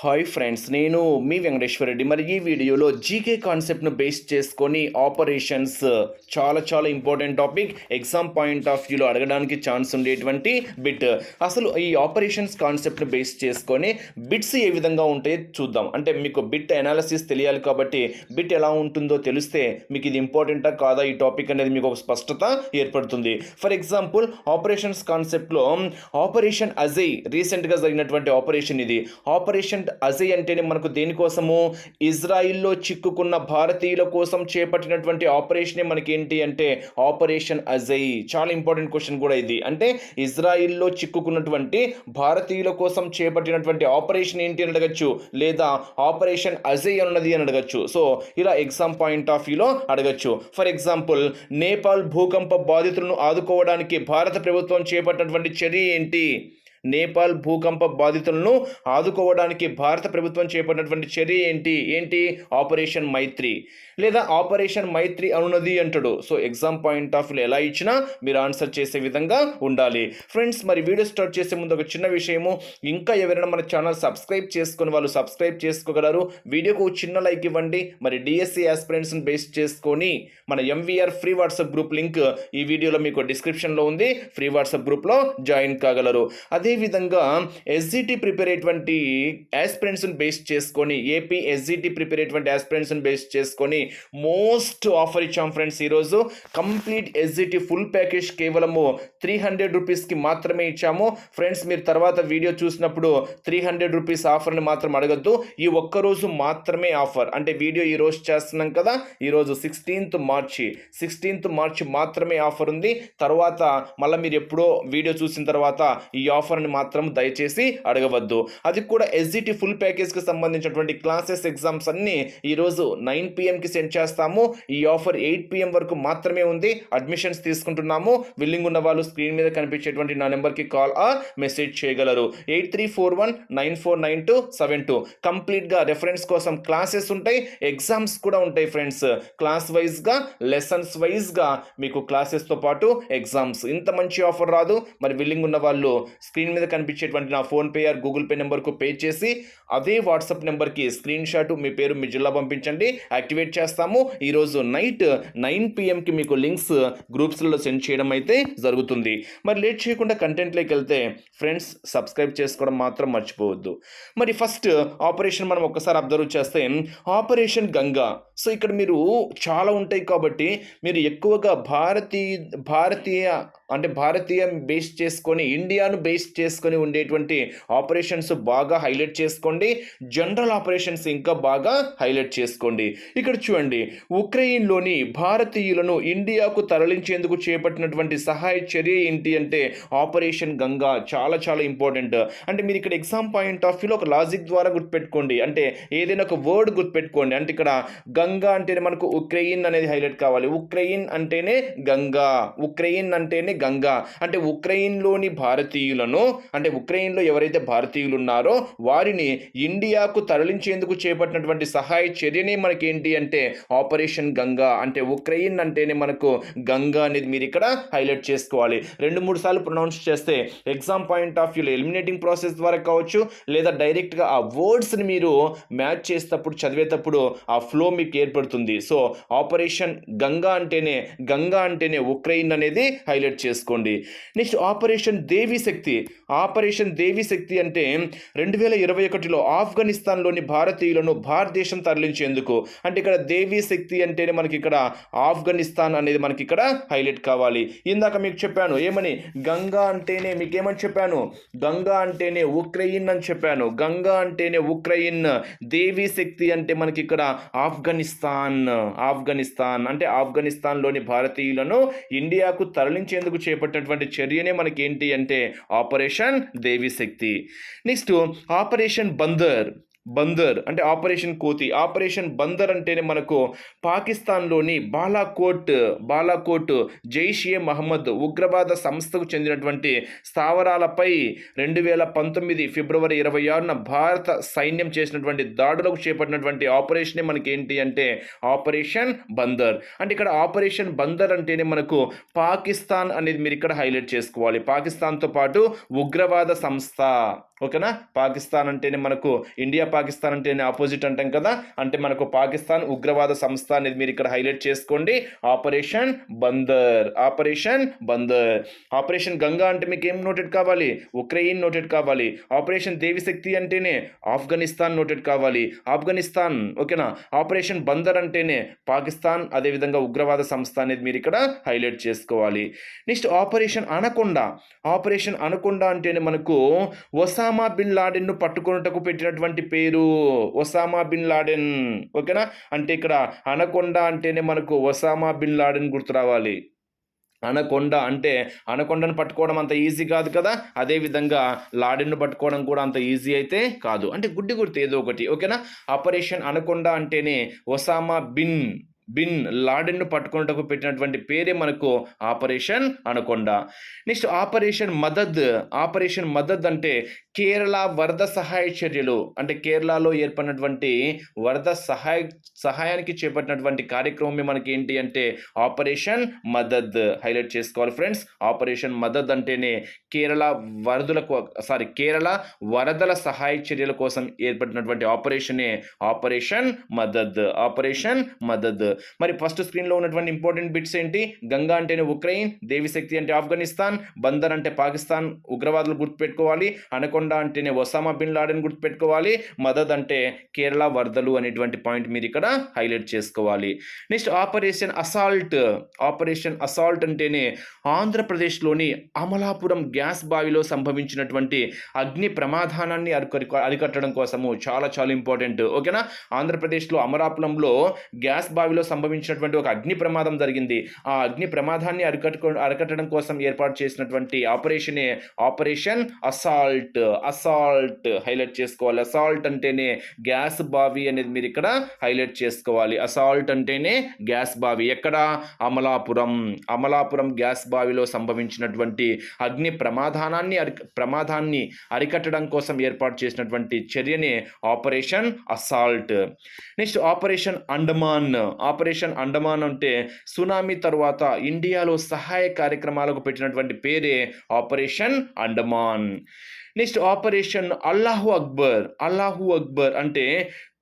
Hi friends నేను మీ వెంకటేశ్వర రెడ్డి మరి ఈ వీడియోలో జీకే కాన్సెప్ట్ను బేస్ చేసుకొని ఆపరేషన్స్ చాలా చాలా important topic exam point of వ్యూలో అడగడానికి ఛాన్స్ ఉండేటువంటి బిట్. అసలు ఈ ఆపరేషన్స్ కాన్సెప్ట్ను బేస్ చేసుకొని బిట్స్ ఏ విధంగా ఉంటాయో చూద్దాం. అంటే మీకు బిట్ అనాలిసిస్ తెలియాలి కాబట్టి బిట్ ఎలా ఉంటుందో తెలిస్తే మీకు ఇది ఇంపార్టెంటా కాదా? ఈ టాపిక్ అనేది మీకు ఒక స్పష్టత ఏర్పడుతుంది. ఫర్ ఎగ్జాంపుల్ ఆపరేషన్స్ కాన్సెప్ట్లో ఆపరేషన్ అజయ్ రీసెంట్గా జరిగినటువంటి ఆపరేషన్ ఇది. ఆపరేషన్ అజయ్ అంటేనే మనకు దేనికోసము? ఇజ్రాయిల్లో చిక్కుకున్న భారతీయుల కోసం చేపట్టినటువంటి ఆపరేషనే మనకి ఏంటి అంటే ఆపరేషన్ అజయ్ చాలా ఇంపార్టెంట్ క్వశ్చన్ కూడా ఇది. అంటే ఇజ్రాయిల్లో చిక్కుకున్నటువంటి భారతీయుల కోసం చేపట్టినటువంటి ఆపరేషన్ ఏంటి అని అడగచ్చు. లేదా ఆపరేషన్ అజయ్ అన్నది అని అడగచ్చు. సో ఇలా ఎగ్జామ్ పాయింట్ ఆఫ్ వ్యూలో అడగచ్చు. ఫర్ ఎగ్జాంపుల్ నేపాల్ భూకంప బాధితులను ఆదుకోవడానికి భారత ప్రభుత్వం చేపట్టినటువంటి చర్య ఏంటి? నేపాల్ భూకంప బాధితులను ఆదుకోవడానికి భారత ప్రభుత్వం చేపట్టినటువంటి చర్య ఏంటి? ఏంటి? ఆపరేషన్ మైత్రి. లేదా ఆపరేషన్ మైత్రి అనున్నది అంటాడు. So exam point of view ఎలా ఇచ్చినా మీరు ఆన్సర్ చేసే విధంగా ఉండాలి. ఫ్రెండ్స్ మరి వీడియో స్టార్ట్ చేసే ముందు ఒక చిన్న విషయము. ఇంకా ఎవరైనా మన ఛానల్ సబ్స్క్రైబ్ చేసుకుని వాళ్ళు సబ్స్క్రైబ్ చేసుకోగలరు. వీడియోకు చిన్న లైక్ ఇవ్వండి. మరి డిఎస్సి ఆస్పిరెంట్స్ని బేస్ చేసుకొని మన MVR free WhatsApp group link ఈ వీడియోలో మీకు డిస్క్రిప్షన్లో ఉంది. ఫ్రీ వాట్సాప్ గ్రూప్లో జాయిన్ కాగలరు. అది అదేవిధంగా ఎస్జిటి ప్రిపేర్ అయ్యేటువంటి యాస్పిరెంట్స్ని బేస్ చేసుకొని ఏపీ ఎస్జిటి ప్రిపేర్ అయ్యేటువంటి యాస్పిరెంట్స్ని బేస్ చేసుకొని మోస్ట్ ఆఫర్ ఇచ్చాం ఫ్రెండ్స్ ఈరోజు. కంప్లీట్ ఎస్జిటి ఫుల్ ప్యాకేజ్ కేవలము త్రీ హండ్రెడ్ రూపీస్కి మాత్రమే ఇచ్చాము. ఫ్రెండ్స్ మీరు తర్వాత వీడియో చూసినప్పుడు త్రీ హండ్రెడ్ రూపీస్ ఆఫర్ని మాత్రం అడగద్దు. ఈ ఒక్కరోజు మాత్రమే ఆఫర్. అంటే వీడియో ఈ రోజు చేస్తున్నాం కదా ఈరోజు సిక్స్టీన్త్ మార్చి. సిక్స్టీన్త్ మార్చి మాత్రమే ఆఫర్ ఉంది. తర్వాత మళ్ళీ మీరు ఎప్పుడో వీడియో చూసిన తర్వాత ఈ ఆఫర్ని మాత్రం దయచేసి అడగవద్దు. అది కూడా ఎస్జిటి ఫుల్ ప్యాకేజ్కి సంబంధించినటువంటి క్లాసెస్ ఎగ్జామ్స్ అన్నీ ఈరోజు నైన్ పిఎంకి సెండ్ చేస్తాము. ఈ ఆఫర్ ఎయిట్ పిఎం వరకు మాత్రమే ఉంది. అడ్మిషన్స్ తీసుకుంటున్నాము. విల్లింగ్ ఉన్న వాళ్ళు స్క్రీన్ మీద కనిపించేటువంటి నా నెంబర్కి కాల్ ఆ మెసేజ్ చేయగలరు. Eight three four one nine four nine two seven two. కంప్లీట్గా రెఫరెన్స్ కోసం క్లాసెస్ ఉంటాయి ఎగ్జామ్స్ కూడా ఉంటాయి ఫ్రెండ్స్ క్లాస్ వైజ్గా లెసన్స్ వైజ్గా మీకు క్లాసెస్తో పాటు ఎగ్జామ్స్ ఇంత మంచి ఆఫర్ రాదు. మరి విల్లింగ్ ఉన్న వాళ్ళు స్క్రీన్ మీద కనిపించేటువంటి నా ఫోన్పే ఆర్ గూగుల్ పే నెంబర్కు పే చేసి అదే వాట్సాప్ నెంబర్కి స్క్రీన్ షాట్ మీ పేరు మీ జిల్లా పంపించండి. యాక్టివేట్ చేస్తాము. ఈరోజు నైట్ నైన్ పిఎంకి మీకు లింక్స్ గ్రూప్స్లలో సెండ్ చేయడం అయితే జరుగుతుంది. మరి లేట్ చేయకుండా కంటెంట్లోకి వెళ్తే ఫ్రెండ్స్ సబ్స్క్రైబ్ చేసుకోవడం మాత్రం మర్చిపోవద్దు. మరి ఫస్ట్ ఆపరేషన్ మనం ఒక్కసారి అబ్జర్వ్ చేస్తే ఆపరేషన్ గంగా. సో ఇక్కడ మీరు చాలా ఉంటాయి కాబట్టి మీరు ఎక్కువగా భారతీయ భారతీయ అంటే భారతీయ బేస్ చేసుకొని ఇండియాను బేస్ చేసుకొని ఉండేటువంటి ఆపరేషన్స్ బాగా హైలైట్ చేసుకోండి. జనరల్ ఆపరేషన్స్ ఇంకా బాగా హైలైట్ చేసుకోండి. ఇక్కడ చూడండి ఉక్రెయిన్లోని భారతీయులను ఇండియాకు తరలించేందుకు చేపట్టినటువంటి సహాయ చర్య ఏంటి అంటే ఆపరేషన్ గంగా చాలా చాలా ఇంపార్టెంట్. అంటే మీరు ఇక్కడ ఎగ్జామ్ పాయింట్ ఆఫ్ వ్యూలో ఒక లాజిక్ ద్వారా గుర్తుపెట్టుకోండి. అంటే ఏదైనా ఒక వర్డ్ గుర్తుపెట్టుకోండి. అంటే ఇక్కడ గంగా అంటేనే మనకు ఉక్రెయిన్ అనేది హైలైట్ కావాలి. ఉక్రెయిన్ అంటేనే గంగా. ఉక్రెయిన్ అంటేనే గంగా. అంటే ఉక్రెయిన్లోని భారతీయులను అంటే ఉక్రెయిన్లో ఎవరైతే భారతీయులు ఉన్నారో వారిని ఇండియాకు తరలించేందుకు చేపట్టినటువంటి సహాయ చర్యనే మనకి ఏంటి అంటే ఆపరేషన్ గంగా. అంటే ఉక్రెయిన్ అంటేనే మనకు గంగా అనేది మీరు ఇక్కడ హైలైట్ చేసుకోవాలి. రెండు మూడు సార్లు ప్రొనౌన్స్ చేస్తే ఎగ్జామ్ పాయింట్ ఆఫ్ వ్యూలో ఎలిమినేటింగ్ ప్రాసెస్ ద్వారా కావచ్చు లేదా డైరెక్ట్గా ఆ వర్డ్స్ని మీరు మ్యాచ్ చేసేటప్పుడు చదివేటప్పుడు ఆ ఫ్లో మీకు ఏర్పడుతుంది. సో ఆపరేషన్ గంగా అంటేనే గంగా అంటేనే ఉక్రెయిన్ అనేది హైలైట్ చేసుకోండి. Next operation Devi Shakti. Operation Devi Shakti అంటే రెండు వేల ఇరవై ఒకటిలో ఆఫ్ఘనిస్తాన్లోని భారతీయులను భారతదేశం తరలించేందుకు. అంటే ఇక్కడ దేవి శక్తి అంటేనే మనకి ఇక్కడ ఆఫ్ఘనిస్తాన్ అనేది మనకి ఇక్కడ హైలైట్ కావాలి. ఇందాక మీకు చెప్పాను ఏమని? గంగా అంటేనే మీకేమని చెప్పాను? గంగా అంటేనే ఉక్రెయిన్ అని చెప్పాను. గంగా అంటేనే ఉక్రెయిన్. దేవి శక్తి అంటే మనకి ఇక్కడ ఆఫ్ఘనిస్తాన్. ఆఫ్ఘనిస్తాన్ అంటే ఆఫ్ఘనిస్తాన్లోని భారతీయులను ఇండియాకు తరలించేందుకు చేపట్టినటువంటి చర్యనే మనకి ఏంటి అంటే operation Devi Shakti. Next operation Bandar. Bandar అంటే ఆపరేషన్ కోతి. ఆపరేషన్ బందర్ అంటేనే మనకు పాకిస్తాన్లోని బాలాకోట్ బాలాకోట్ జైష్ ఏ మహమ్మద్ ఉగ్రవాద సంస్థకు చెందినటువంటి స్థావరాలపై రెండు వేల పంతొమ్మిది ఫిబ్రవరి ఇరవై ఆరున భారత సైన్యం చేసినటువంటి దాడులకు చేపట్టినటువంటి ఆపరేషనే మనకి ఏంటి అంటే ఆపరేషన్ బందర్. అంటే ఇక్కడ ఆపరేషన్ బందర్ అంటేనే మనకు పాకిస్తాన్ అనేది మీరు ఇక్కడ హైలైట్ చేసుకోవాలి. పాకిస్తాన్తో పాటు ఉగ్రవాద సంస్థ. ఓకేనా? పాకిస్తాన్ అంటేనే మనకు ఇండియా పాకిస్తాన్ అంటేనే ఆపోజిట్ అంటాం కదా? అంటే మనకు పాకిస్తాన్ ఉగ్రవాద సంస్థ అనేది మీరు ఇక్కడ హైలైట్ చేసుకోండి. Operation Bandar operation Bandar operation Ganga అంటే మీకు ఏం నోటెడ్ కావాలి? ఉక్రెయిన్ నోటెడ్ కావాలి. ఆపరేషన్ దేవిశక్తి అంటేనే ఆఫ్ఘనిస్తాన్ నోటెడ్ కావాలి. ఆఫ్ఘనిస్తాన్ ఓకేనా? ఆపరేషన్ బందర్ అంటేనే పాకిస్తాన్ అదేవిధంగా ఉగ్రవాద సంస్థ అనేది మీరు ఇక్కడ హైలైట్ చేసుకోవాలి. Next operation anaconda operation anaconda అంటేనే మనకు ఒసామా బిన్ లాడెన్ను పట్టుకున్నటకు పెట్టినటువంటి పేరు ఒసామా బిన్ లాడెన్. ఓకేనా? అంటే ఇక్కడ అనకొండ అంటేనే మనకు ఒసామా బిన్ లాడెన్ గుర్తు రావాలి. అనకొండ అంటే అనకొండను పట్టుకోవడం అంత ఈజీ కాదు కదా? అదేవిధంగా లాడెన్ను పట్టుకోవడం కూడా అంత ఈజీ అయితే కాదు. అంటే గుడ్డి గుర్తు ఏదో ఒకటి. ఓకేనా? ఆపరేషన్ అనకొండ అంటేనే ఒసామా బిన్ బిన్ లాడెన్ను పట్టుకున్నటకు పెట్టినటువంటి పేరే మనకు operation anaconda. Next operation Madad. Operation Madad అంటే కేరళ వరద సహాయ చర్యలు. అంటే కేరళలో ఏర్పడినటువంటి వరద సహాయ సహాయానికి చేపట్టినటువంటి కార్యక్రమమే మనకి ఏంటి అంటే ఆపరేషన్ మదద్. హైలైట్ చేసుకోవాలి ఫ్రెండ్స్. ఆపరేషన్ మదద్ అంటేనే కేరళ వరదలకు సారీ కేరళ వరదల సహాయ చర్యల కోసం ఏర్పడినటువంటి ఆపరేషనే ఆపరేషన్ మదద్. ఆపరేషన్ మదద్. మరి ఫస్ట్ స్క్రీన్లో ఉన్నటువంటి ఇంపార్టెంట్ బిట్స్ ఏంటి? గంగా అంటేనే ఉక్రెయిన్ దేవిశక్తి అంటే ఆఫ్ఘనిస్తాన్ బందర్ అంటే పాకిస్తాన్ ఉగ్రవాదులు గుర్తుపెట్టుకోవాలి అనకొండ అంటేనే ఒసామా బిన్ లాడెన్ గుర్తుపెట్టుకోవాలి మదద్ అంటే కేరళ వరదలు అనేటువంటి పాయింట్ మీరు ఇక్కడ హైలైట్ చేసుకోవాలి. Next operation assault operation assault అంటేనే ఆంధ్రప్రదేశ్లోని అమలాపురం గ్యాస్ బావిలో సంభవించినటువంటి అగ్ని ప్రమాదానాన్ని అరికరి అరికట్టడం కోసము చాలా చాలా ఇంపార్టెంట్. ఓకేనా? ఆంధ్రప్రదేశ్లో అమలాపురంలో గ్యాస్ బావిలో సంభవించినటువంటి ఒక అగ్ని ప్రమాదం జరిగింది. ఆ అగ్ని ప్రమాదాన్ని అరికట్టు అరికట్టడం కోసం ఏర్పాటు చేసినటువంటి ఆపరేషనే ఆపరేషన్ అసాల్ట్ అసాల్ట్ హైలైట్ చేసుకోవాలి. అసాల్ట్ అంటేనే గ్యాస్ బావి అనేది మీరు ఇక్కడ హైలైట్ చేసుకోవాలి. అసాల్ట్ అంటేనే గ్యాస్ బావి. ఎక్కడ? అమలాపురం. అమలాపురం గ్యాస్ బావిలో సంభవించినటువంటి అగ్ని ప్రమాదానాన్ని అరి ప్రమాదాన్ని అరికట్టడం కోసం ఏర్పాటు చేసినటువంటి చర్యనే operation assault. Next operation Andaman. Operation Andaman అంటే సునామీ తర్వాత ఇండియాలో సహాయ కార్యక్రమాలకు పెట్టినటువంటి పేరే ఆపరేషన్ అండమాన్. నెక్స్ట్ ఆపరేషన్ అల్లాహు అక్బర్ అల్లాహు అక్బర్ అంటే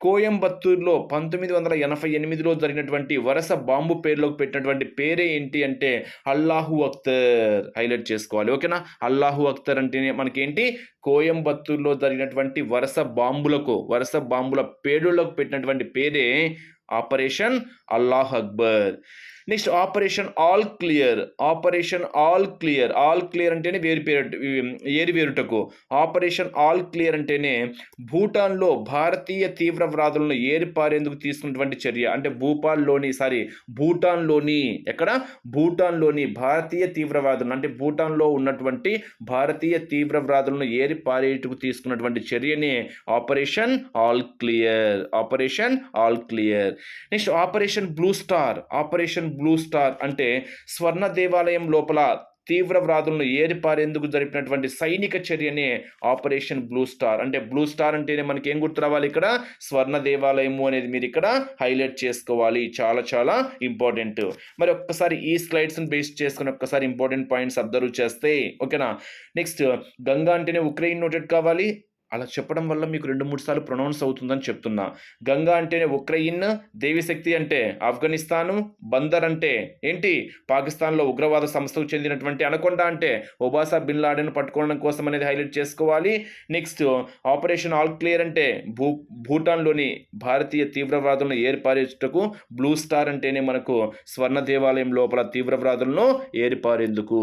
కోయంబత్తూర్లో పంతొమ్మిది వందల ఎనభై ఎనిమిదిలో జరిగినటువంటి వరుస బాంబు పేర్లోకి పెట్టినటువంటి పేరే ఏంటి అంటే అల్లాహు అఖ్తర్ హైలైట్ చేసుకోవాలి ఓకేనా? అల్లాహు అఖ్తర్ అంటేనే మనకేంటి? కోయంబత్తూర్లో జరిగినటువంటి వరుస బాంబులకు వరుస బాంబుల పేరులకు పెట్టినటువంటి పేరే ఆపరేషన్ అల్లాహ్ Akbar next operation all clear. Operation all clear. All clear అంటేనే వేరు పేరు ఏరి వేరుటకు. ఆపరేషన్ ఆల్ క్లియర్ అంటేనే భూటాన్లో భారతీయ తీవ్రవాదులను ఏరిపారేందుకు తీసుకున్నటువంటి చర్య. అంటే భూపాల్లోని సారీ భూటాన్లోని ఎక్కడ? భూటాన్లోని భారతీయ తీవ్రవాదులను అంటే భూటాన్లో ఉన్నటువంటి భారతీయ తీవ్రవాదులను ఏరిపారేటుకు తీసుకున్నటువంటి చర్యనే operation all clear. Operation all clear. Next operation blue star. Operation blue star అంటే స్వర్ణ దేవాలయం లోపల తీవ్రవాదులను ఏరిపారేందుకు జరిపినటువంటి సైనిక చర్యనే ఆపరేషన్ బ్లూ స్టార్. అంటే బ్లూ స్టార్ అంటేనే మనకి ఏం గుర్తు రావాలి ఇక్కడ? స్వర్ణ దేవాలయము అనేది మీరు ఇక్కడ హైలైట్ చేసుకోవాలి. చాలా చాలా ఇంపార్టెంట్. మరి ఒక్కసారి ఈ స్లైడ్స్ని బేస్ చేసుకుని ఒక్కసారి ఇంపార్టెంట్ పాయింట్స్ అబ్జర్వ్ చేస్తే ఓకేనా? నెక్స్ట్ గంగా అంటేనే ఉక్రెయిన్ నోటెడ్ కావాలి. అలా చెప్పడం వల్ల మీకు రెండు మూడు సార్లు ప్రొనౌన్స్ అవుతుందని చెప్తున్నా. గంగా అంటేనే ఉక్రెయిన్ దేవిశక్తి అంటే ఆఫ్ఘనిస్తాను బందర్ అంటే ఏంటి? పాకిస్తాన్లో ఉగ్రవాద సంస్థకు చెందినటువంటి అనకొండ అంటే ఒబాసా బిన్ లాడెన్ పట్టుకోవడం కోసం అనేది హైలైట్ చేసుకోవాలి. నెక్స్ట్ ఆపరేషన్ ఆల్ క్లియర్ అంటే భూ భూటాన్లోని భారతీయ తీవ్రవాదులను ఏర్పారేటకు బ్లూ స్టార్ అంటేనే మనకు స్వర్ణ దేవాలయం లోపల తీవ్రవాదులను ఏర్పారేందుకు.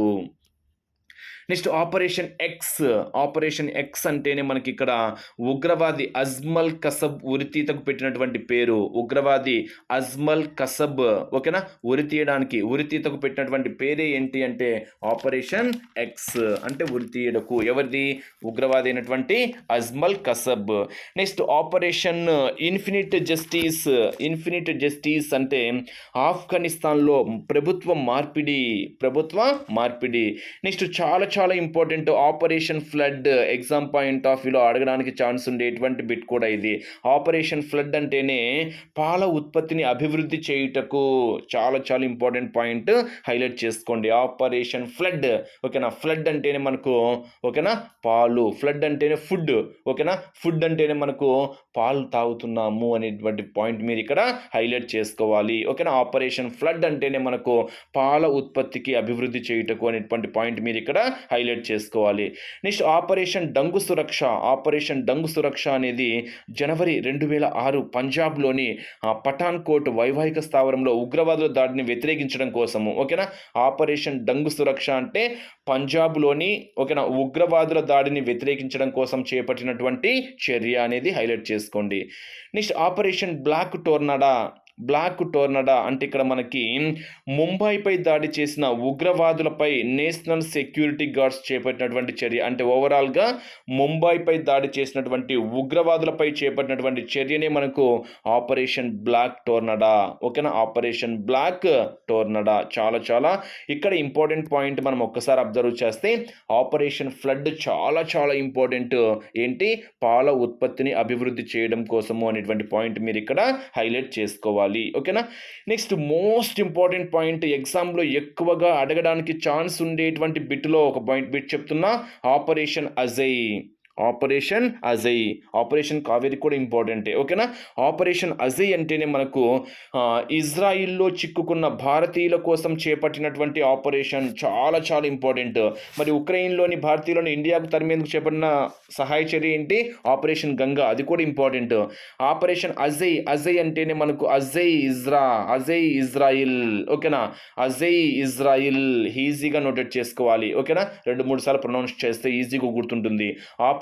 Next operation X operation X అంటేనే మనకి ఇక్కడ ఉగ్రవాది అజ్మల్ కసబ్ ఉరితీతకు పెట్టినటువంటి పేరు. ఉగ్రవాది అజ్మల్ కసబ్ ఓకేనా? ఉరి తీయడానికి ఉరితీతకు పెట్టినటువంటి పేరే ఏంటి అంటే ఆపరేషన్ ఎక్స్ అంటే ఉరి తీయడకు. ఎవరిది? ఉగ్రవాది అయినటువంటి Ajmal Kasab. Next operation infinite justice. Infinite justice అంటే ఆఫ్ఘనిస్తాన్లో ప్రభుత్వ మార్పిడి ప్రభుత్వ మార్పిడి. నెక్స్ట్ చాలా చాలా important operation flood exam point of వ్యూలో అడగడానికి ఛాన్స్ ఉండేటువంటి బిట్ కూడా ఇది. ఆపరేషన్ ఫ్లడ్ అంటేనే పాల ఉత్పత్తిని అభివృద్ధి చేయుటకు చాలా చాలా ఇంపార్టెంట్ పాయింట్ హైలైట్ చేసుకోండి. ఆపరేషన్ ఫ్లడ్ ఓకేనా? ఫ్లడ్ అంటేనే మనకు ఓకేనా? పాలు. ఫ్లడ్ అంటేనే ఫుడ్ ఓకేనా? ఫుడ్ అంటేనే మనకు పాలు తాగుతున్నాము అనేటువంటి పాయింట్ మీరు ఇక్కడ హైలైట్ చేసుకోవాలి. ఓకేనా? ఆపరేషన్ ఫ్లడ్ అంటేనే మనకు పాల ఉత్పత్తికి అభివృద్ధి చేయుటకు అనేటువంటి పాయింట్ మీరు ఇక్కడ హైలైట్ చేసుకోవాలి. Next operation Dungu Suraksha. Operation Dungu Suraksha అనేది జనవరి రెండు వేల ఆరు పంజాబ్లోని ఆ, పఠాన్కోట్ వైవాహిక స్థావరంలో ఉగ్రవాదుల దాడిని వ్యతిరేకించడం కోసము. ఓకేనా? ఆపరేషన్ డంగు సురక్ష అంటే పంజాబ్లోని ఓకేనా ఉగ్రవాదుల దాడిని వ్యతిరేకించడం కోసం చేపట్టినటువంటి చర్య అనేది హైలైట్ చేసుకోండి. Next operation black tornado? Black tornado అంటే ఇక్కడ మనకి ముంబైపై దాడి చేసిన ఉగ్రవాదులపై నేషనల్ సెక్యూరిటీ గార్డ్స్ చేపట్టినటువంటి చర్య. అంటే ఓవరాల్గా ముంబైపై దాడి చేసినటువంటి ఉగ్రవాదులపై చేపట్టినటువంటి చర్యనే మనకు ఆపరేషన్ బ్లాక్ టోర్నడా. ఓకేనా? Operation black tornado. చాలా చాలా. ఇక్కడ ఇంపార్టెంట్ పాయింట్ మనం ఒక్కసారి అబ్జర్వ్ చేస్తే ఆపరేషన్ ఫ్లడ్ చాలా చాలా ఇంపార్టెంట్. ఏంటి? పాల ఉత్పత్తిని అభివృద్ధి చేయడం కోసము అనేటువంటి పాయింట్ మీరు ఇక్కడ హైలైట్ చేసుకోవాలి. చేసుకోవాలి ఓకేనా? నెక్స్ట్ మోస్ట్ ఇంపార్టెంట్ పాయింట్ ఎగ్జామ్లో ఎక్కువగా అడగడానికి ఛాన్స్ ఉండేటువంటి బిట్లో ఒక పాయింట్ బిట్ చెప్తున్నా operation Ajay operation Ajay operation Kaveri కూడా ఇంపార్టెంటే ఓకేనా ఆపరేషన్ అజయ్ అంటేనే మనకు ఇజ్రాయిల్లో చిక్కుకున్న భారతీయుల కోసం చేపట్టినటువంటి ఆపరేషన్ చాలా చాలా ఇంపార్టెంట్ మరి ఉక్రెయిన్లోని భారతీయులను ఇండియాకు తరిమేందుకు చేపట్టిన సహాయ చర్య ఏంటి? ఆపరేషన్ గంగా అది కూడా ఇంపార్టెంట్ ఆపరేషన్ అజయ్ అజయ్ అంటేనే మనకు అజయ్ ఇజ్రా అజయ్ ఇజ్రాయిల్ ఓకేనా అజయ్ ఇజ్రాయిల్ ఈజీగా నోటెట్ చేసుకోవాలి ఓకేనా రెండు మూడు సార్లు ప్రొనౌన్స్ చేస్తే ఈజీగా గుర్తుంటుంది.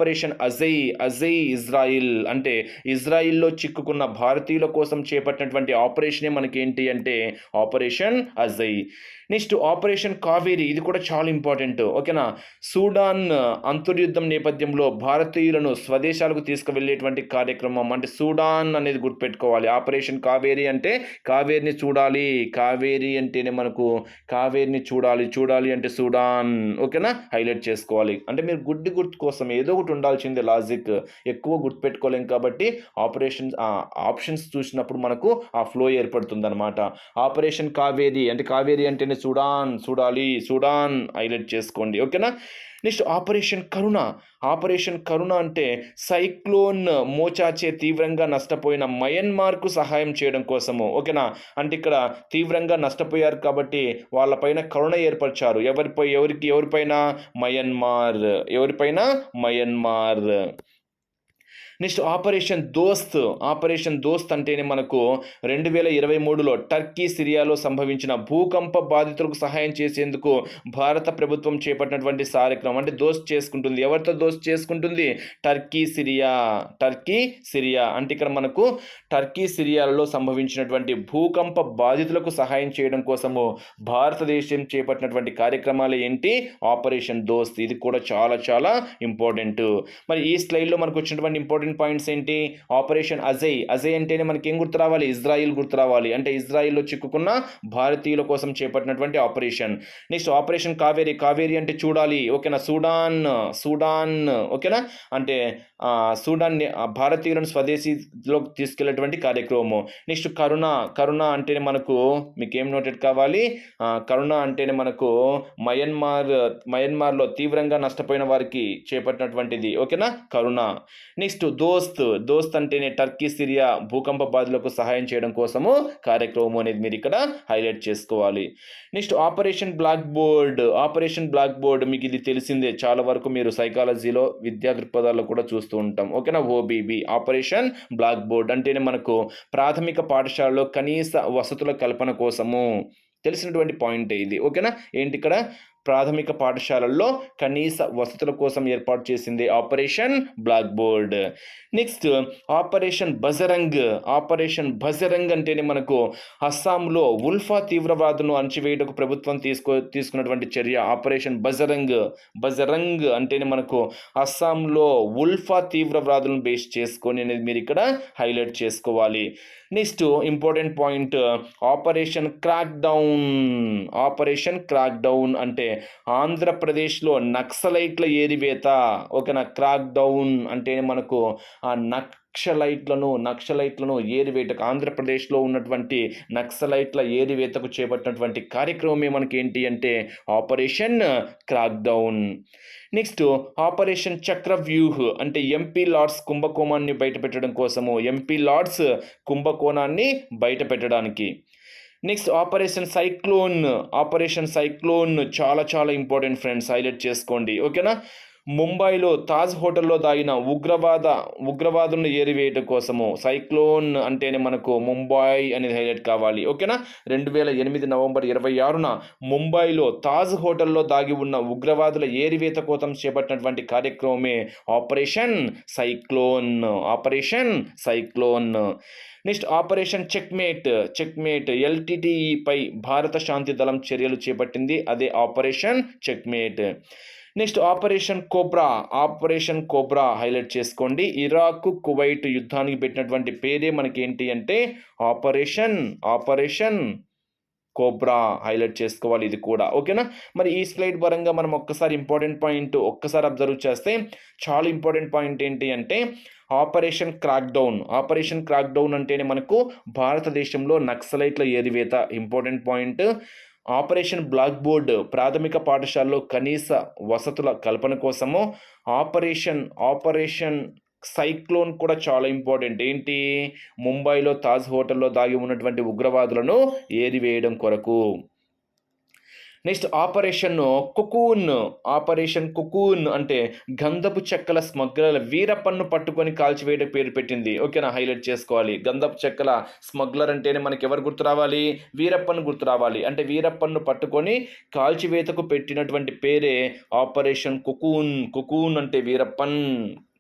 ఆపరేషన్ అజయ్ అజయ్ ఇజ్రాయిల్ అంటే ఇజ్రాయిల్లో చిక్కుకున్న భారతీయుల కోసం చేపట్టినటువంటి ఆపరేషనే మనకి ఏంటి అంటే operation Ajay. Next operation Kaveri ఇది కూడా చాలా ఇంపార్టెంట్ ఓకేనా? సూడాన్ అంతర్యుద్ధం నేపథ్యంలో భారతీయులను స్వదేశాలకు తీసుకువెళ్ళేటువంటి కార్యక్రమం అంటే సూడాన్ అనేది గుర్తుపెట్టుకోవాలి. ఆపరేషన్ కావేరి అంటే కావేరిని చూడాలి కావేరి అంటేనే మనకు కావేరిని చూడాలి చూడాలి అంటే సూడాన్ ఓకేనా? హైలైట్ చేసుకోవాలి. అంటే మీరు గుడ్డి గుర్తు కోసం ఏదో ఒకటి ఉండాల్సిందే లాజిక్ ఎక్కువ గుర్తుపెట్టుకోలేం కాబట్టి ఆపరేషన్ ఆప్షన్స్ చూసినప్పుడు మనకు ఆ ఫ్లో ఏర్పడుతుంది అనమాట ఆపరేషన్ కావేరి అంటే కావేరి అంటేనే సూడాన్ చూడాలి సూడాన్ హైలైట్ చేసుకోండి ఓకేనా? Next operation Karuna. Operation Karuna అంటే సైక్లోన్ మోచాచే తీవ్రంగా నష్టపోయిన మయన్మార్కు సహాయం చేయడం కోసము ఓకేనా? అంటే ఇక్కడ తీవ్రంగా నష్టపోయారు కాబట్టి వాళ్ళపైన కరుణ ఏర్పరిచారు. ఎవరిపై ఎవరికి ఎవరిపైన? మయన్మార్. ఎవరిపైన? Myanmar. Next operation Dost. Operation Dost అంటేనే మనకు రెండు వేల ఇరవై మూడులో టర్కీ సిరియాలో సంభవించిన భూకంప బాధితులకు సహాయం చేసేందుకు భారత ప్రభుత్వం చేపట్టినటువంటి కార్యక్రమం అంటే దోస్త్ చేసుకుంటుంది. ఎవరితో దోస్త్ చేసుకుంటుంది? Turkey Syria. Turkey Syria. అంటే ఇక్కడ మనకు టర్కీ సిరియాలలో సంభవించినటువంటి భూకంప బాధితులకు సహాయం చేయడం కోసము భారతదేశం చేపట్టినటువంటి కార్యక్రమాలు ఏంటి? ఆపరేషన్ దోస్త్. ఇది కూడా చాలా చాలా ఇంపార్టెంట్. మరి ఈ స్లైడ్లో మనకు వచ్చినటువంటి ఇంపార్టెంట్ పాయింట్స్ ఏంటి? ఆపరేషన్ అజయ్. అజయ్ అంటేనే మనకి ఏం గుర్తు రావాలి ఇజ్రాయిల్ గుర్తు రావాలి అంటే ఇజ్రాయిల్లో చిక్కుకున్న భారతీయుల కోసం చేపట్టినటువంటి operation. Next operation Kaveri. Kaveri అంటే చూడాలి. ఓకేనా? సూడాన్ సూడాన్ ఓకేనా? అంటే సూడాన్ సూడాన్ని భారతీయులను స్వదేశీలోకి తీసుకెళ్ళేటువంటి కార్యక్రమము. నెక్స్ట్ కరుణ కరుణ అంటేనే మనకు మీకు ఏం నోటెడ్ కావాలి? కరుణ అంటేనే మనకు మయన్మార్ మయన్మార్లో తీవ్రంగా నష్టపోయిన వారికి చేపట్టినటువంటిది. ఓకేనా? కరుణ. నెక్స్ట్ దోస్త్. దోస్త్ అంటేనే టర్కీ సిరియా భూకంప బాధలకు సహాయం చేయడం కోసము కార్యక్రమం అనేది మీరు ఇక్కడ హైలైట్ చేసుకోవాలి. Next operation black board. Operation black board మీకు ఇది తెలిసిందే. చాలా వరకు మీరు సైకాలజీలో విద్యా దృక్పథాల్లో కూడా చూస్తూ ఉంటాం ఓకేనా? ఓబీబీ ఆపరేషన్ బ్లాక్ బోర్డ్ అంటేనే మనకు ప్రాథమిక పాఠశాలలో కనీస వసతుల కల్పన కోసము తెలిసినటువంటి పాయింట్ ఇది. ఓకేనా? ఏంటి ఇక్కడ? ప్రాథమిక పాఠశాలల్లో కనీస వసతుల కోసం ఏర్పాటు చేసింది operation black board next operation Bajrang. Operation Bajrang అంటేనే మనకు అస్సాంలో ఉల్ఫా తీవ్రవాదులను అణచివేయటకు ప్రభుత్వం తీసుకో తీసుకున్నటువంటి చర్య ఆపరేషన్ బజరంగ్. బజరంగ్ అంటేనే మనకు అస్సాంలో ఉల్ఫా తీవ్రవాదులను బేస్ చేసుకొని అనేది మీరు ఇక్కడ హైలైట్ చేసుకోవాలి. Next important point operation crack down operation crack down అంటే ఆంధ్రప్రదేశ్లో నక్సలైట్ల ఏరివేత ఓకేనా క్రాక్ డౌన్ అంటే మనకు ఆ నక్సలైట్లను నక్సలైట్లను ఏరివేతకు ఆంధ్రప్రదేశ్లో ఉన్నటువంటి నక్సలైట్ల ఏరివేతకు చేపట్టినటువంటి కార్యక్రమమే మనకి ఏంటి అంటే operation crackdown next operation Chakravyuh అంటే ఎంపీ లార్డ్స్ కుంభకోణాన్ని బయటపెట్టడం కోసము ఎంపీ లార్డ్స్ కుంభకోణాన్ని బయటపెట్టడానికి. Next operation cyclone operation cyclone చాలా చాలా ఇంపార్టెంట్ ఫ్రెండ్స్ హైలైట్ చేసుకోండి. ఓకేనా ముంబైలో తాజ్ హోటల్లో దాగిన ఉగ్రవాద ఉగ్రవాదులను ఏరివేయటం కోసము సైక్లోన్ అంటేనే మనకు ముంబై అనేది హైలైట్ కావాలి. ఓకేనా? రెండు వేల ఎనిమిది నవంబర్ ఇరవై ఆరున ముంబైలో తాజ్ హోటల్లో దాగి ఉన్న ఉగ్రవాదుల ఏరివేత కోసం చేపట్టినటువంటి కార్యక్రమమే operation cyclone operation cyclone. Next operation checkmate checkmate ఎల్టీటీఈపై భారత శాంతి దళం చర్యలు చేపట్టింది. అదే operation checkmate. Next operation cobra operation cobra highlight చేసుకోండి. ఇరాక్ కువైట్ యుద్ధానికి పెట్టినటువంటి పేరే మనకి ఏంటి అంటే ఆపరేషన్ ఆపరేషన్ కోబ్రా హైలైట్ చేసుకోవాలి ఇది కూడా. ఓకేనా? మరి ఈ స్లైడ్ పరంగా మనం ఒక్కసారి ఇంపార్టెంట్ పాయింట్ ఒక్కసారి అబ్జర్వ్ చేస్తే చాలా ఇంపార్టెంట్ పాయింట్ ఏంటి అంటే ఆపరేషన్ క్రాక్డౌన్. ఆపరేషన్ క్రాక్డౌన్ అంటేనే మనకు భారతదేశంలో నక్సలైట్ల ఏరివేత important point. Operation black board ప్రాథమిక పాఠశాలలో కనీస వసతుల కల్పన కోసము ఆపరేషన్ ఆపరేషన్ సైక్లోన్ కూడా చాలా ఇంపార్టెంట్. ఏంటి? ముంబైలో తాజ్ హోటల్లో దాగి ఉన్నటువంటి ఉగ్రవాదులను ఏరివేయడం కొరకు. Next operation cocoon. Operation cocoon అంటే గంధపు చెక్కల స్మగ్లర్ల వీరప్పన్ను పట్టుకొని కాల్చివేయడం పేరు పెట్టింది. ఓకేనా? హైలైట్ చేసుకోవాలి. గంధపు చెక్కల స్మగ్లర్ అంటేనే మనకి ఎవరు గుర్తు రావాలి? వీరప్పన్ గుర్తు రావాలి. అంటే వీరప్పన్ను పట్టుకొని కాల్చివేతకు పెట్టినటువంటి పేరే ఆపరేషన్ కుకూన్. కుకూన్ అంటే వీరప్పన్.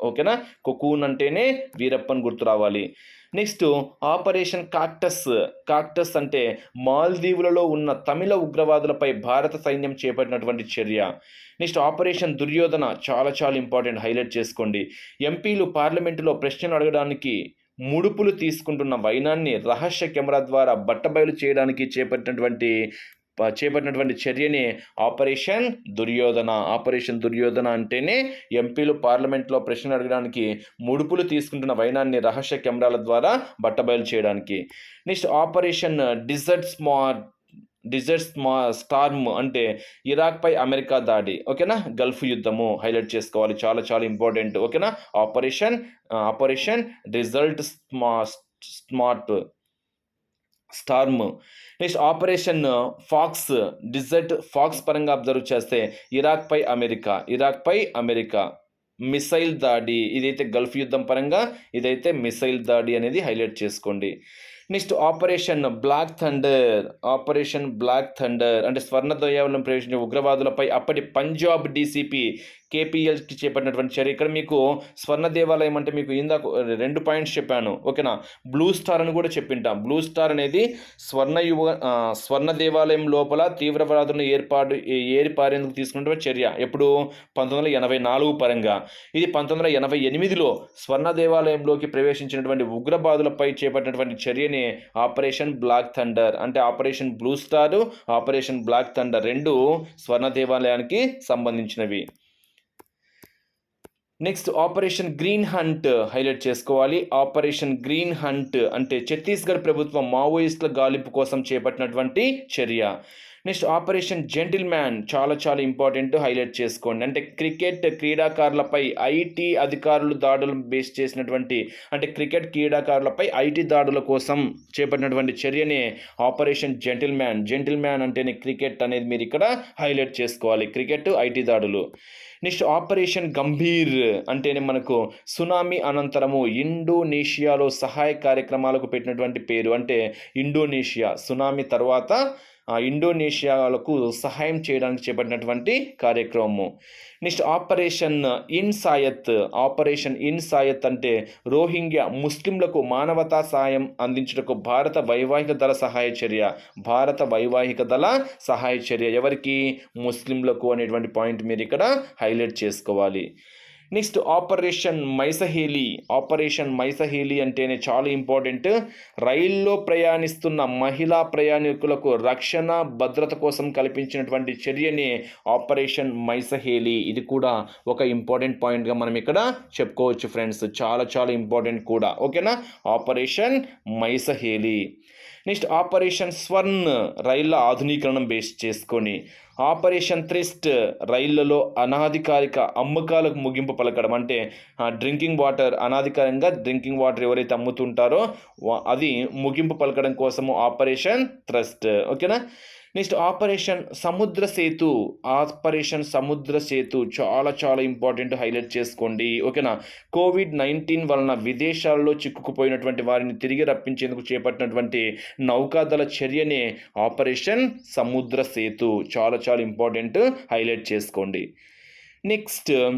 ఓకేనా? కుకూన్ అంటేనే వీరప్పన్ గుర్తు రావాలి. Next operation cactus. కాక్టస్ అంటే మాల్దీవులలో ఉన్న తమిళ ఉగ్రవాదులపై భారత సైన్యం చేపట్టినటువంటి చర్య. నెక్స్ట్ ఆపరేషన్ దుర్యోధన చాలా చాలా ఇంపార్టెంట్ హైలైట్ చేసుకోండి. ఎంపీలు పార్లమెంటులో ప్రశ్నలు అడగడానికి ముడుపులు తీసుకుంటున్న వైనాన్ని రహస్య కెమెరా ద్వారా బట్టబయలు చేయడానికి చేపట్టినటువంటి చేపట్టినటువంటి చర్యని ఆపరేషన్ దుర్యోధన. ఆపరేషన్ దుర్యోధన అంటేనే ఎంపీలు పార్లమెంట్లో ప్రశ్నలు అడగడానికి ముడుపులు తీసుకుంటున్న వైనాన్ని రహస్య కెమెరాల ద్వారా బట్టబయలు చేయడానికి. Next operation desert smart desert స్మా storm అంటే ఇరాక్పై అమెరికా దాడి. ఓకేనా? గల్ఫ్ యుద్ధము హైలైట్ చేసుకోవాలి. చాలా చాలా ఇంపార్టెంట్. ఓకేనా? Operation operation result స్మా smart storm. Next operation fox. Desert fox పరంగా అబ్జర్వ్ చేస్తే ఇరాక్పై అమెరికా ఇరాక్పై అమెరికా. మిసైల్ దాడి ఇదైతే గల్ఫ్ యుద్ధం పరంగా ఇదైతే మిసైల్ దాడి అనేది హైలైట్ చేసుకోండి. Next operation black thunder. Operation black thunder. అంటే స్వర్ణ దయావలం ప్రవేశించిన ఉగ్రవాదులపై అప్పటి పంజాబ్ డీసీపీ కేపీఎల్కి చేపట్టినటువంటి చర్య ఇక్కడ మీకు స్వర్ణ దేవాలయం అంటే మీకు ఇందాక రెండు పాయింట్స్ చెప్పాను. ఓకేనా? బ్లూ స్టార్ అని కూడా చెప్పింటాం. బ్లూ స్టార్ అనేది స్వర్ణ యువ స్వర్ణ దేవాలయం లోపల తీవ్రవాదులను ఏర్పాటు ఏరిపారేందుకు తీసుకున్నటువంటి చర్య. ఎప్పుడు? పంతొమ్మిది వందల ఎనభై నాలుగు పరంగా. ఇది పంతొమ్మిది వందల ఎనభై ఎనిమిదిలో స్వర్ణ దేవాలయంలోకి ప్రవేశించినటువంటి ఉగ్రవాదులపై చేపట్టినటువంటి చర్యని ఆపరేషన్ బ్లాక్ థండర్. అంటే operation blue star operation black thunder రెండు స్వర్ణ దేవాలయానికి సంబంధించినవి. Next operation green hunt highlight చేసుకోవాలి. ఆపరేషన్ గ్రీన్ హంట్ అంటే ఛత్తీస్గఢ్ ప్రభుత్వం మావోయిస్టుల గాలింపు కోసం చేపట్టినటువంటి చర్య. నెక్స్ట్ ఆపరేషన్ జెంటిల్ మ్యాన్ చాలా చాలా ఇంపార్టెంట్ హైలైట్ చేసుకోండి. అంటే క్రికెట్ క్రీడాకారులపై ఐటీ అధికారులు దాడులు బేస్ చేసినటువంటి అంటే క్రికెట్ క్రీడాకారులపై ఐటీ దాడుల కోసం చేపట్టినటువంటి చర్యనే operation gentleman gentleman అంటేనే క్రికెట్ అనేది మీరు ఇక్కడ హైలైట్ చేసుకోవాలి. క్రికెట్ ఐటీ దాడులు. నెక్స్ట్ ఆపరేషన్ గంభీర్ అంటేనే మనకు సునామీ అనంతరము ఇండోనేషియాలో సహాయ కార్యక్రమాలకు పెట్టినటువంటి పేరు. అంటే ఇండోనేషియా. సునామీ తర్వాత ఇండోనేషియాలకు సహాయం చేయడానికి చేపట్టినటువంటి కార్యక్రమము. Next operation Insaniyat operation Insaniyat అంటే రోహింగ్యా ముస్లింలకు మానవతా సాయం అందించుటకు భారత వైవాహిక దళ సహాయ చర్య. భారత వైవాహిక దళ సహాయ చర్య. ఎవరికి? ముస్లింలకు అనేటువంటి పాయింట్ మీరు ఇక్కడ హైలైట్ చేసుకోవాలి. Next operation My Saheli. Operation My Saheli అంటేనే చాలా ఇంపార్టెంట్. రైల్లో ప్రయాణిస్తున్న మహిళా ప్రయాణికులకు రక్షణ భద్రత కోసం కల్పించినటువంటి చర్యని ఆపరేషన్ మైసహేలి. ఇది కూడా ఒక ఇంపార్టెంట్ పాయింట్గా మనం ఇక్కడ చెప్పుకోవచ్చు ఫ్రెండ్స్. చాలా చాలా ఇంపార్టెంట్ కూడా. ఓకేనా? Operation My Saheli. Next operation స్వర్ణ్ రైళ్ళ ఆధునీకరణం base చేసుకొని ఆపరేషన్ త్రిస్ట్ రైళ్ళలో అనాధికారిక అమ్మకాలకు ముగింపు పలకడం. అంటే డ్రింకింగ్ వాటర్ అనాధికారంగా డ్రింకింగ్ వాటర్ ఎవరైతే అమ్ముతుంటారో అది ముగింపు పలకడం కోసము ఆపరేషన్ త్రస్ట్ ఓకేనా? నెక్స్ట్ ఆపరేషన్ సముద్ర సేతు. ఆపరేషన్ సముద్ర సేతు. చాలా చాలా ఇంపార్టెంట్ హైలైట్ చేసుకోండి. ఓకేనా? కోవిడ్ నైన్టీన్ వలన విదేశాల్లో చిక్కుకుపోయినటువంటి వారిని తిరిగి రప్పించేందుకు చేపట్టినటువంటి నౌకాదళ చర్యనే ఆపరేషన్ సముద్ర సేతు. చాలా చాలా ఇంపార్టెంట్ హైలైట్ చేసుకోండి. Next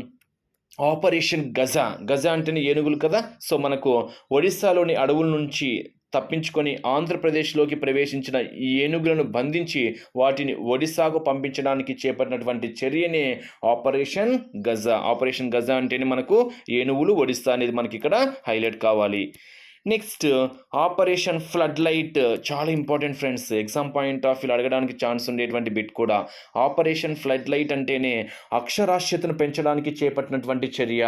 operation Gaja. గజ అంటేనే ఏనుగులు కదా? సో మనకు ఒడిస్సాలోని అడవుల నుంచి తప్పించుకొని ఆంధ్రప్రదేశ్లోకి ప్రవేశించిన ఈ ఏనుగులను బంధించి వాటిని ఒడిశాకు పంపించడానికి చేపట్టినటువంటి చర్యనే ఆపరేషన్ గజ. ఆపరేషన్ గజ అంటేనే మనకు ఏనుగులు ఒడిస్సా అనేది మనకి ఇక్కడ హైలైట్ కావాలి. Next operation flood light. చాలా important friends exam point of view అడగడానికి ఛాన్స్ ఉండేటువంటి బిట్ కూడా. ఆపరేషన్ ఫ్లడ్ లైట్ అంటేనే అక్షరాస్యతను పెంచడానికి చేపట్టినటువంటి చర్య.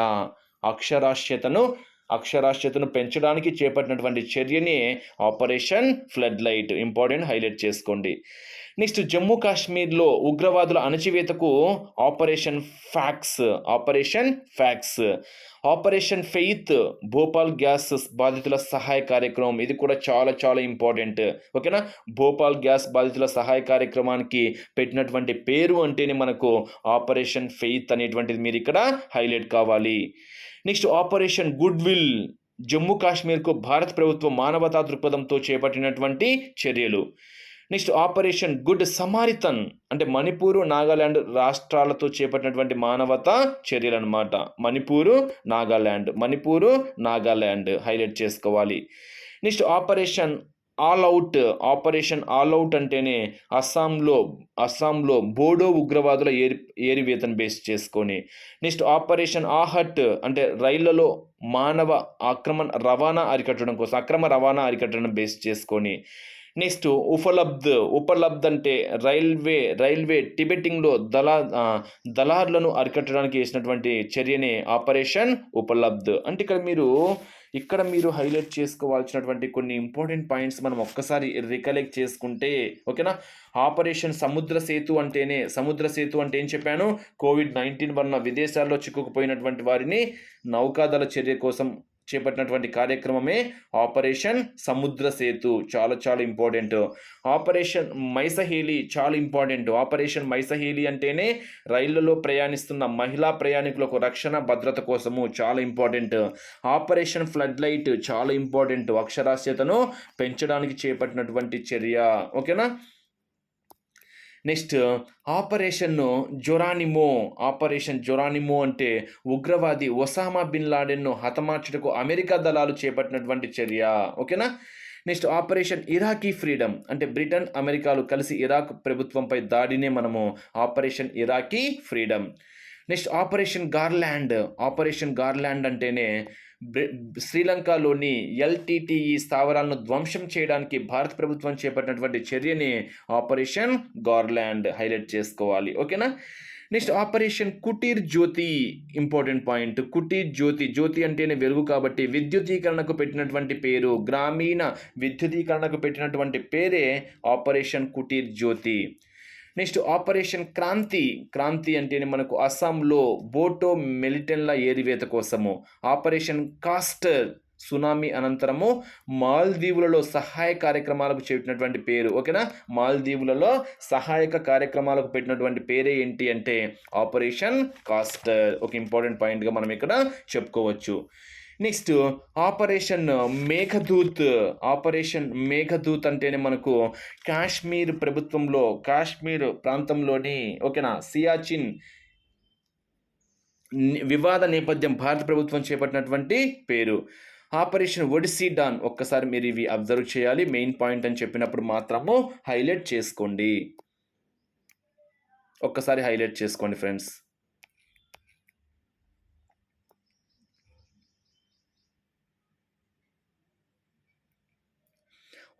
అక్షరాస్యతను అక్షరాస్యతను పెంచడానికి చేపట్టినటువంటి చర్యని operation flood light important highlight చేసుకోండి. నెక్స్ట్ జమ్మూ కాశ్మీర్లో ఉగ్రవాదుల అణచివేతకు operation fax operation fax operation faith Bhopal gas బాధితుల సహాయ కార్యక్రమం. ఇది కూడా చాలా చాలా ఇంపార్టెంట్. ఓకేనా? భోపాల్ గ్యాస్ బాధితుల సహాయ కార్యక్రమానికి పెట్టినటువంటి పేరు అంటేనే మనకు ఆపరేషన్ ఫెయిత్ అనేటువంటిది మీరు ఇక్కడ హైలైట్ కావాలి. Next operation goodwill Jammu కాశ్మీర్కు భారత ప్రభుత్వం మానవతా దృక్పథంతో చేపట్టినటువంటి చర్యలు. నెక్స్ట్ ఆపరేషన్ గుడ్ సమారితన్ అంటే మణిపూరు నాగాల్యాండ్ రాష్ట్రాలతో చేపట్టినటువంటి మానవతా చర్యలు అనమాట మణిపూరు నాగాల్యాండ్ మణిపూరు నాగాల్యాండ్ హైలైట్ చేసుకోవాలి. Next operation all out operation all out అంటేనే అస్సాంలో అస్సాంలో బోడో ఉగ్రవాదుల ఏరి ఏరివేతను బేస్ చేసుకొని నెక్స్ట్ ఆపరేషన్ ఆహట్ అంటే రైళ్ళలో మానవ ఆక్రమణ రవాణా అరికట్టడం కోసం అక్రమ రవాణా అరికట్టడం బేస్ చేసుకొని నెక్స్ట్ ఉపలబ్ధ్ ఉపలబ్ధ్ అంటే రైల్వే రైల్వే టిబెటింగ్లో దళా దళార్లను అరికట్టడానికి వేసినటువంటి చర్యనే ఆపరేషన్ ఉపలబ్ధ్. అంటే ఇక్కడ మీరు ఇక్కడ మీరు హైలైట్ చేసుకోవాల్సినటువంటి కొన్ని ఇంపార్టెంట్ పాయింట్స్ మనం ఒక్కసారి రికలెక్ట్ చేసుకుంటే ఓకేనా? ఆపరేషన్ సముద్ర సేతు అంటేనే సముద్ర సేతు అంటే ఏం చెప్పాను? కోవిడ్ నైన్టీన్ వలన విదేశాల్లో చిక్కుకుపోయినటువంటి వారిని నౌకాదళ చర్య కోసం చేపట్టినటువంటి కార్యక్రమమే ఆపరేషన్ సముద్ర సేతు. చాలా చాలా ఇంపార్టెంట్. ఆపరేషన్ మైసహేలి చాలా ఇంపార్టెంట్. ఆపరేషన్ మైసహేలి అంటేనే రైళ్ళలో ప్రయాణిస్తున్న మహిళా ప్రయాణికులకు రక్షణ భద్రత కోసము చాలా ఇంపార్టెంట్. ఆపరేషన్ ఫ్లడ్ లైట్ చాలా ఇంపార్టెంట్. అక్షరాస్యతను పెంచడానికి చేపట్టినటువంటి చర్య. ఓకేనా? Next operation Geronimo operation Geronimo అంటే ఉగ్రవాది ఒసామా బిన్ లాడెన్ను హతమార్చుటకు అమెరికా దళాలు చేపట్టినటువంటి చర్య. ఓకేనా? నెక్స్ట్ ఆపరేషన్ ఇరాకీ ఫ్రీడమ్ అంటే బ్రిటన్ అమెరికాలు కలిసి ఇరాక్ ప్రభుత్వంపై దాడినే మనము operation Iraqi freedom. Next operation garland operation garland అంటేనే శ్రీలంకలోని ఎల్టీటీఈ స్థావరాలను ధ్వంసం చేయడానికి భారత ప్రభుత్వం చేపట్టినటువంటి చర్యని ఆపరేషన్ గార్లాండ్ హైలైట్ చేసుకోవాలి. ఓకేనా? Next operation Kutir Jyoti important point. Kutir Jyoti Jyoti అంటేనే వెలుగు కాబట్టి విద్యుదీకరణకు పెట్టినటువంటి పేరు గ్రామీణ విద్యుదీకరణకు పెట్టినటువంటి పేరే operation Kutir Jyoti. Next operation Kranti. Kranti అంటేనే మనకు అస్సాంలో బోటో మెలిటెన్ల ఏరివేత కోసము. ఆపరేషన్ కాస్టర్ సునామీ అనంతరము మాల్దీవులలో సహాయ కార్యక్రమాలకు చెప్పినటువంటి పేరు. ఓకేనా? మాల్దీవులలో సహాయక కార్యక్రమాలకు పెట్టినటువంటి పేరే ఏంటి అంటే ఆపరేషన్ కాస్టర్. ఒక ఇంపార్టెంట్ పాయింట్గా మనం ఇక్కడ చెప్పుకోవచ్చు. Next operation Meghdoot operation Meghdoot అంటేనే మనకు కాశ్మీర్ ప్రభుత్వంలో కాశ్మీర్ ప్రాంతంలోని ఓకేనా సియాచిన్ వివాద నేపథ్యం భారత ప్రభుత్వం చేపట్టినటువంటి పేరు. ఆపరేషన్ ఒడిసీ డాన్ ఒక్కసారి మీరు ఇవి అబ్జర్వ్ చేయాలి. మెయిన్ పాయింట్ అని చెప్పినప్పుడు మాత్రము హైలైట్ చేసుకోండి. ఒక్కసారి హైలైట్ చేసుకోండి ఫ్రెండ్స్.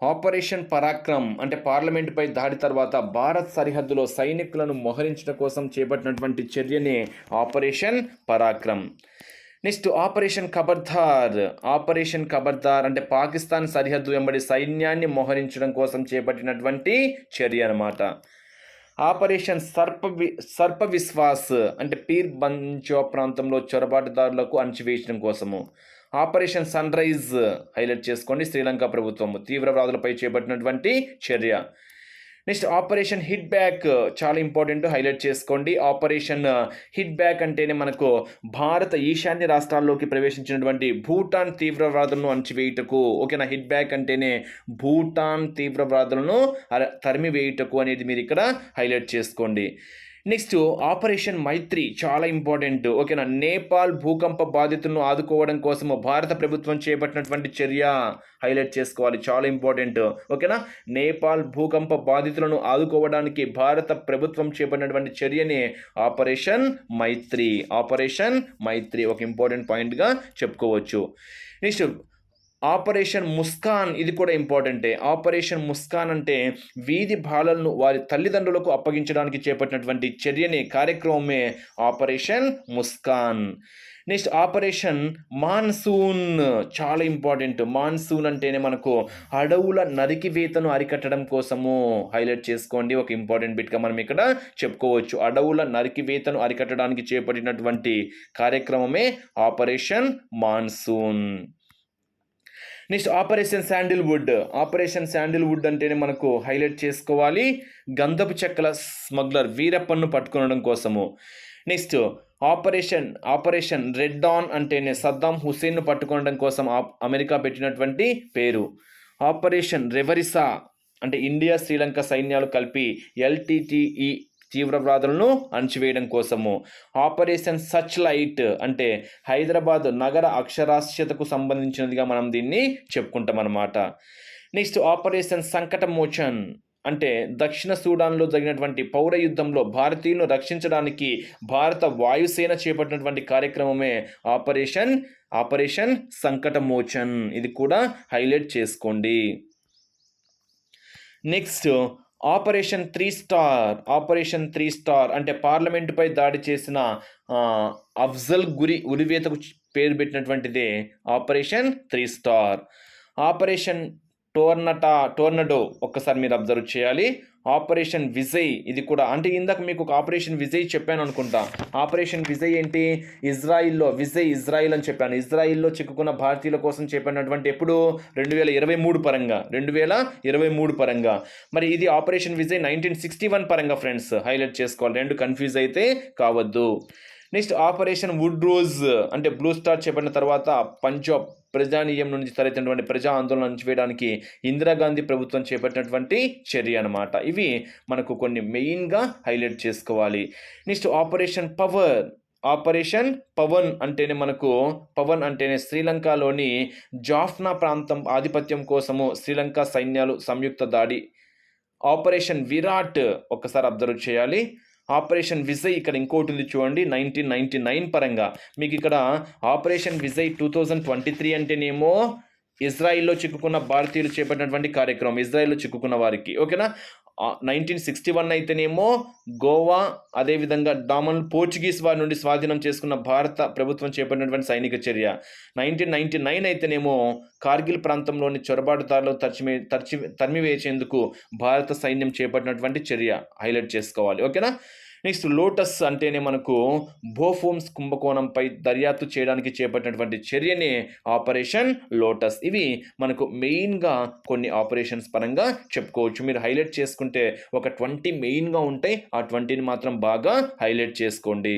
ఆపరేషన్ పరాక్రమ్ అంటే పార్లమెంటుపై దాడి తర్వాత భారత్ సరిహద్దులో సైనికులను మోహరించడం కోసం చేపట్టినటువంటి చర్యనే operation Parakram. Next operation Khabardar. Operation Khabardar అంటే పాకిస్తాన్ సరిహద్దు వెంబడి సైన్యాన్ని మోహరించడం కోసం చేపట్టినటువంటి చర్య అన్నమాట. ఆపరేషన్ సర్ప వి సర్ప విశ్వాస్ అంటే పీర్ బంచో ప్రాంతంలో చొరబాటుదారులకు అణచివేయడం కోసము. ఆపరేషన్ సన్ రైజ్ హైలైట్ చేసుకోండి. శ్రీలంక ప్రభుత్వం తీవ్రవాదులపై చేపట్టినటువంటి చర్య. నెక్స్ట్ ఆపరేషన్ హిట్ బ్యాక్ చాలా ఇంపార్టెంట్ హైలైట్ చేసుకోండి. ఆపరేషన్ హిట్ బ్యాక్ అంటేనే మనకు భారత ఈశాన్య రాష్ట్రాల్లోకి ప్రవేశించినటువంటి భూటాన్ తీవ్రవాదులను అణచివేయుటకు ఓకేనా? హిట్ బ్యాక్ అంటేనే భూటాన్ తీవ్రవాదులను తరిమివేయుటకు అనేది మీరు ఇక్కడ హైలైట్ చేసుకోండి. నెక్స్ట్ ఆపరేషన్ మైత్రి చాలా ఇంపార్టెంట్ ఓకేనా నేపాల్ భూకంప బాధితులను ఆదుకోవడం కోసం భారత ప్రభుత్వం చేపట్టినటువంటి చర్య హైలైట్ చేసుకోవాలి. చాలా ఇంపార్టెంట్ ఓకేనా నేపాల్ భూకంప బాధితులను ఆదుకోవడానికి భారత ప్రభుత్వం చేపట్టినటువంటి చర్యనే ఆపరేషన్ మైత్రి ఆపరేషన్ మైత్రి ఒక ఇంపార్టెంట్ పాయింట్గా చెప్పుకోవచ్చు. నెక్స్ట్ ఆపరేషన్ ముస్కాన్ ఇది కూడా ఇంపార్టెంటే. ఆపరేషన్ ముస్కాన్ అంటే వీధి బాలలను వారి తల్లిదండ్రులకు అప్పగించడానికి చేపట్టినటువంటి చర్యని కార్యక్రమమే operation Muskaan. Next operation monsoon. చాలా ఇంపార్టెంట్. మాన్సూన్ అంటేనే మనకు అడవుల నరికివేతను అరికట్టడం కోసము హైలైట్ చేసుకోండి. ఒక ఇంపార్టెంట్ బిట్గా మనం ఇక్కడ చెప్పుకోవచ్చు. అడవుల నరికివేతను అరికట్టడానికి చేపట్టినటువంటి కార్యక్రమమే operation monsoon. Next operation sandalwood. Operation sandalwood అంటేనే మనకు హైలైట్ చేసుకోవాలి. గంధపు చెక్కల స్మగ్లర్ వీరప్పన్ను పట్టుకునడం కోసము. Next operation operation red dawn అంటేనే సద్దాం హుస్సేన్ను పట్టుకోవడం కోసం ఆ- అమెరికా పెట్టినటువంటి పేరు. ఆపరేషన్ రెవరిసా అంటే ఇండియా శ్రీలంక సైన్యాలు కలిపి ఎల్టీటీఈ తీవ్రవాదులను అణచివేయడం కోసము. ఆపరేషన్ సచ్ లైట్ అంటే హైదరాబాద్ నగర అక్షరాస్యతకు సంబంధించినదిగా మనం దీన్ని చెప్పుకుంటాం అన్నమాట నెక్స్ట్ ఆపరేషన్ సంకట మోచన్ అంటే దక్షిణ సూడాన్లో జరిగినటువంటి పౌర యుద్ధంలో భారతీయులను రక్షించడానికి భారత వాయుసేన చేపట్టినటువంటి కార్యక్రమమే ఆపరేషన్ ఆపరేషన్ సంకట మోచన్ ఇది కూడా హైలైట్ చేసుకోండి. Next operation three star operation three star అంటే పార్లమెంటుపై దాడి చేసిన అఫ్జల్ గురి ఉరివేతకు పేరు పెట్టినటువంటిదే operation three star. Operation tornado tornado ఒక్కసారి మీరు అబ్జర్వ్ చేయాలి. ఆపరేషన్ విజయ్ ఇది కూడా అంటే ఇందాక మీకు ఒక ఆపరేషన్ విజయ్ చెప్పాను అనుకుంటా. ఆపరేషన్ విజయ్ ఏంటి? ఇజ్రాయిల్లో విజయ్ ఇజ్రాయిల్ అని చెప్పాను. ఇజ్రాయిల్లో చిక్కుకున్న భారతీయుల కోసం చెప్పినటువంటి ఎప్పుడు? రెండు వేల ఇరవై మూడు పరంగా. రెండు వేల ఇరవై మూడు పరంగా. మరి ఇది operation Vijay nineteen sixty one పరంగా ఫ్రెండ్స్. హైలైట్ చేసుకోవాలి. రెండు కన్ఫ్యూజ్ అయితే కావద్దు. నెక్స్ట్ ఆపరేషన్ వుడ్ రోజ్ అంటే బ్లూ స్టార్ చేపట్టిన తర్వాత పంజాబ్ ప్రజానీయం నుంచి తలెత్తినటువంటి ప్రజా ఆందోళన అణచివేయడానికి ఇందిరాగాంధీ ప్రభుత్వం చేపట్టినటువంటి చర్య అనమాట ఇవి మనకు కొన్ని మెయిన్గా హైలైట్ చేసుకోవాలి. Next operation power operation Pawan అంటేనే మనకు పవన్ అంటేనే శ్రీలంకలోని జాఫ్నా ప్రాంతం ఆధిపత్యం కోసము శ్రీలంక సైన్యాలు సంయుక్త దాడి. ఆపరేషన్ విరాట్ ఒకసారి అబ్జర్వ్ చేయాలి. ఆపరేషన్ విజయ్ ఇక్కడ ఇంకోటి ఉంది చూడండి నైన్టీన్ నైన్టీ నైన్ పరంగా. మీకు ఇక్కడ operation Vijay two thousand twenty three అంటేనేమో ఇజ్రాయిల్లో చిక్కుకున్న భారతీయులు చేపట్టినటువంటి కార్యక్రమం ఇజ్రాయిల్లో చిక్కుకున్న వారికి. ఓకేనా? నైన్టీన్ సిక్స్టీ వన్ అయితేనేమో గోవా అదేవిధంగా డామన్ పోర్చుగీస్ వారి నుండి స్వాధీనం చేసుకున్న భారత ప్రభుత్వం చేపట్టినటువంటి సైనిక చర్య. నైన్టీన్ నైన్టీ నైన్ అయితేనేమో కార్గిల్ ప్రాంతంలోని చొరబాటుదారులు తరిచిమే తరిచి తరిమివేసేందుకు భారత సైన్యం చేపట్టినటువంటి చర్య. హైలైట్ చేసుకోవాలి. ఓకేనా? నెక్స్ట్ లోటస్ అంటేనే మనకు బోఫోమ్స్ కుంభకోణంపై దర్యాప్తు చేయడానికి చేపట్టినటువంటి చర్యనే ఆపరేషన్ లోటస్. ఇవి మనకు మెయిన్గా కొన్ని ఆపరేషన్స్ పరంగా చెప్పుకోవచ్చు. మీరు హైలైట్ చేసుకుంటే ఒక ట్వంటీ మెయిన్గా ఉంటాయి. ఆ ట్వంటీని మాత్రం బాగా హైలైట్ చేసుకోండి.